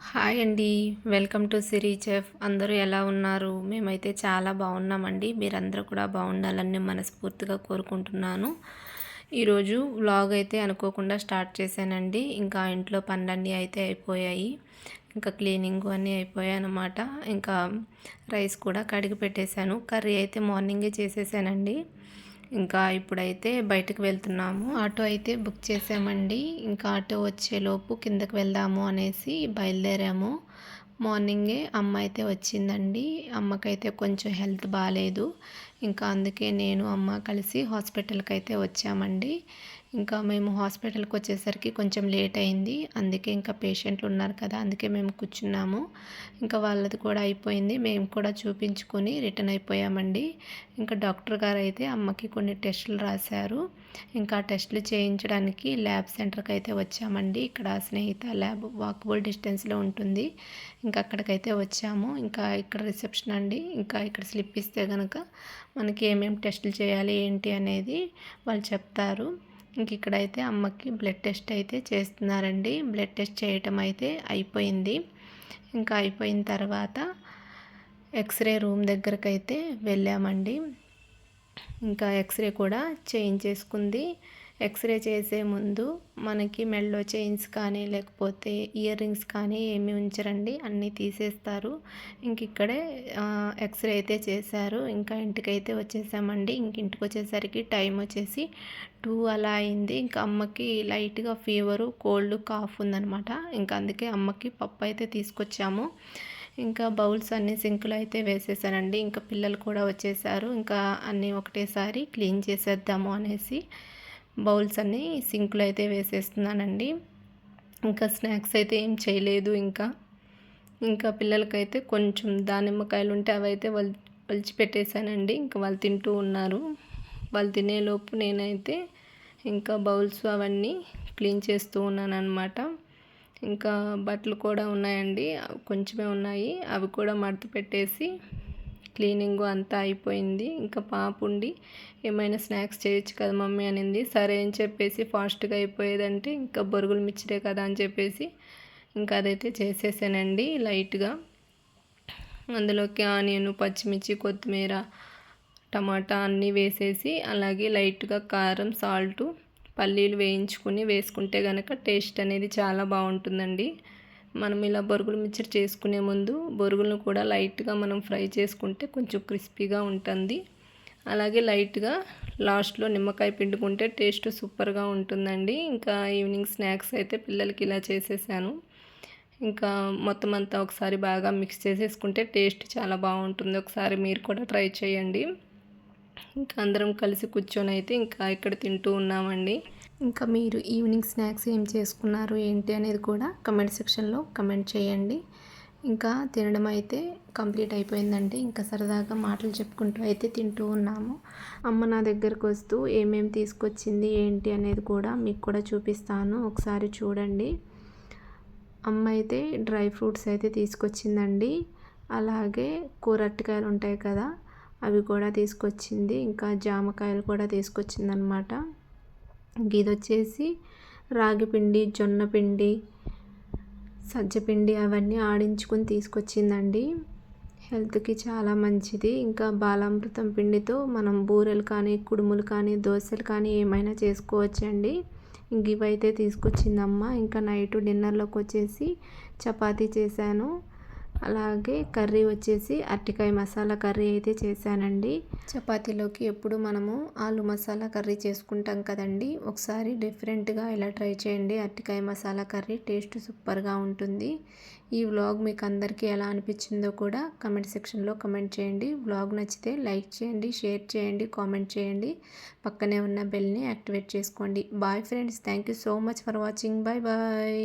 Hi అండి. Welcome to Siri chef. అందరూ ఎలా ఉన్నారు? మేమైతే చాలా బాగున్నామండి. మీరందరూ కూడా బాగుండాలని మనస్ఫూర్తిగా కోరుకుంటున్నాను. ఈరోజు వ్లాగ్ అయితే అనుకోకుండా స్టార్ట్ చేశానండి. ఇంకా ఇంట్లో పనులన్నీ అయితే అయిపోయాయి. ఇంకా క్లీనింగ్ అన్నీ అయిపోయాయి అనమాట ఇంకా రైస్ కూడా కడిగి పెట్టేశాను. కర్రీ అయితే మార్నింగే చేసేసానండి. ఇంకా ఇప్పుడైతే బయటకు వెళ్తున్నాము. ఆటో అయితే బుక్ చేసామండి. ఇంకా ఆటో వచ్చేలోపు కిందకి వెళ్దాము అనేసి బయలుదేరాము. మార్నింగే అమ్మ అయితే వచ్చిందండి. అమ్మకైతే కొంచెం హెల్త్ బాగాలేదు ఇంకా అందుకే నేను అమ్మ కలిసి హాస్పిటల్కి అయితే వచ్చామండి. ఇంకా మేము హాస్పిటల్కి వచ్చేసరికి కొంచెం లేట్ అయింది. అందుకే ఇంకా పేషెంట్లు ఉన్నారు కదా అందుకే మేము కూర్చున్నాము. ఇంకా వాళ్ళది కూడా అయిపోయింది. మేము కూడా చూపించుకొని రిటర్న్ అయిపోయామండి. ఇంకా డాక్టర్ గారు అయితే అమ్మకి కొన్ని టెస్టులు రాశారు. ఇంకా టెస్టులు చేయించడానికి ల్యాబ్ సెంటర్కి అయితే వచ్చామండి. ఇక్కడ స్నేహిత ల్యాబ్ వాకబుల్ డిస్టెన్స్లో ఉంటుంది. ఇంకా అక్కడికైతే వచ్చాము. ఇంకా ఇక్కడ రిసెప్షన్ అండి. ఇంకా ఇక్కడ స్లిప్ ఇస్తే కనుక మనకి ఏమేమి టెస్టులు చేయాలి ఏంటి అనేది వాళ్ళు చెప్తారు. ఇంక ఇక్కడైతే అమ్మకి బ్లడ్ టెస్ట్ అయితే చేస్తున్నారండి. బ్లడ్ టెస్ట్ చేయటం అయితే అయిపోయింది. ఇంకా అయిపోయిన తర్వాత ఎక్స్రే రూమ్ దగ్గరకైతే వెళ్ళామండి. ఇంకా ఎక్స్రే కూడా చేయించేసుకుంది. ఎక్స్రే చేసే ముందు మనకి మెల్లో చైన్స్ కానీ లేకపోతే ఇయర్ రింగ్స్ కానీ ఏమి ఉంచరండి. అన్నీ తీసేస్తారు. ఇంక ఇక్కడే ఎక్స్రే అయితే చేశారు. ఇంకా ఇంటికైతే వచ్చేసామండి. ఇంక ఇంటికి వచ్చేసరికి టైం వచ్చేసి టూ అలా అయింది. ఇంకా అమ్మకి లైట్గా ఫీవరు కోల్డ్ కాఫ్ ఉందనమాట ఇంకా అందుకే అమ్మకి పప్పు అయితే తీసుకొచ్చాము. ఇంకా బౌల్స్ అన్ని సింకులు అయితే వేసేసానండి. ఇంకా పిల్లలు కూడా వచ్చేసారు. ఇంకా అన్నీ ఒకటేసారి క్లీన్ చేసేద్దాము అనేసి బౌల్స్ అన్నీ సింకులు అయితే వేసేస్తున్నానండి. ఇంకా స్నాక్స్ అయితే ఏం చేయలేదు ఇంకా. ఇంకా పిల్లలకైతే కొంచెం దానిమ్మకాయలు ఉంటే అవైతే వల్ వలిచి పెట్టేశానండి. ఇంకా వాళ్ళు తింటూ ఉన్నారు. వాళ్ళు తినేలోపు నేనైతే ఇంకా బౌల్స్ అవన్నీ క్లీన్ చేస్తూ ఉన్నాను అనమాట ఇంకా బట్టలు కూడా ఉన్నాయండి. కొంచెమే ఉన్నాయి. అవి కూడా మడత పెట్టేసి క్లీనింగ్ అంతా అయిపోయింది. ఇంకా పాప ఉండి ఏమైనా స్నాక్స్ చేయొచ్చు కదా మమ్మీ అనింది. సరే అని చెప్పేసి ఫాస్ట్గా అయిపోయేదంటే ఇంకా బొరుగులు మిచ్చిరే కదా అని చెప్పేసి ఇంకా అదైతే చేసేసానండి లైట్గా. అందులోకి ఆనియన్ పచ్చిమిర్చి కొత్తిమీర టమాటా అన్నీ వేసేసి అలాగే లైట్గా కారం సాల్టు పల్లీలు వేయించుకుని వేసుకుంటే కనుక టేస్ట్ అనేది చాలా బాగుంటుందండి. మనం ఇలా బొరుగులు మిక్చర్ చేసుకునే ముందు బొరుగులను కూడా లైట్గా మనం ఫ్రై చేసుకుంటే కొంచెం క్రిస్పీగా ఉంటుంది. అలాగే లైట్గా లాస్ట్లో నిమ్మకాయ పిండుకుంటే టేస్ట్ సూపర్గా ఉంటుందండి. ఇంకా ఈవినింగ్ స్నాక్స్ అయితే పిల్లలకి ఇలా చేసేసాను. ఇంకా మొత్తం అంతా ఒకసారి బాగా మిక్స్ చేసేసుకుంటే టేస్ట్ చాలా బాగుంటుంది. ఒకసారి మీరు కూడా ట్రై చేయండి. ఇంకా అందరం కలిసి కూర్చొని అయితే ఇంకా ఇక్కడ తింటూ ఉన్నామండి. ఇంకా మీరు ఈవినింగ్ స్నాక్స్ ఏం చేసుకున్నారు ఏంటి అనేది కూడా కమెంట్ సెక్షన్లో కమెంట్ చేయండి. ఇంకా తినడం అయితే కంప్లీట్ అయిపోయిందండి. ఇంకా సరదాగా మాటలు చెప్పుకుంటూ అయితే తింటూ ఉన్నాము. అమ్మ నా దగ్గరకు వస్తూ ఏమేమి తీసుకొచ్చింది ఏంటి అనేది కూడా మీకు కూడా చూపిస్తాను. ఒకసారి చూడండి. అమ్మ అయితే డ్రై ఫ్రూట్స్ అయితే తీసుకొచ్చిందండి. అలాగే కూరట్టుకాయలు ఉంటాయి కదా అవి కూడా తీసుకొచ్చింది. ఇంకా జామకాయలు కూడా తీసుకొచ్చిందనమాట ఇది వచ్చేసి రాగి పిండి జొన్నపిండి సజ్జపిండి అవన్నీ ఆడించుకొని తీసుకొచ్చిందండి. హెల్త్కి చాలా మంచిది. ఇంకా బాలామృతం పిండితో మనం బూరెలు కానీ కుడుములు కానీ దోశలు కానీ ఏమైనా చేసుకోవచ్చండి. ఇంక ఇవైతే తీసుకొచ్చిందమ్మ. ఇంకా నైట్ డిన్నర్లోకి వచ్చేసి చపాతీ చేశాను. అలాగే కర్రీ వచ్చేసి అరటికాయ మసాలా కర్రీ అయితే చేశానండి. చపాతీలోకి ఎప్పుడు మనము ఆలు మసాలా కర్రీ చేసుకుంటాం కదండి. ఒకసారి డిఫరెంట్గా ఇలా ట్రై చేయండి. అరటికాయ మసాలా కర్రీ టేస్ట్ సూపర్గా ఉంటుంది. ఈ వ్లాగ్ మీకు అందరికీ ఎలా అనిపించిందో కూడా కమెంట్ సెక్షన్లో కమెంట్ చేయండి. వ్లాగ్ నచ్చితే లైక్ చేయండి షేర్ చేయండి కామెంట్ చేయండి. పక్కనే ఉన్న బెల్ని యాక్టివేట్ చేసుకోండి. Bye friends thank you so much for watching. Bye bye.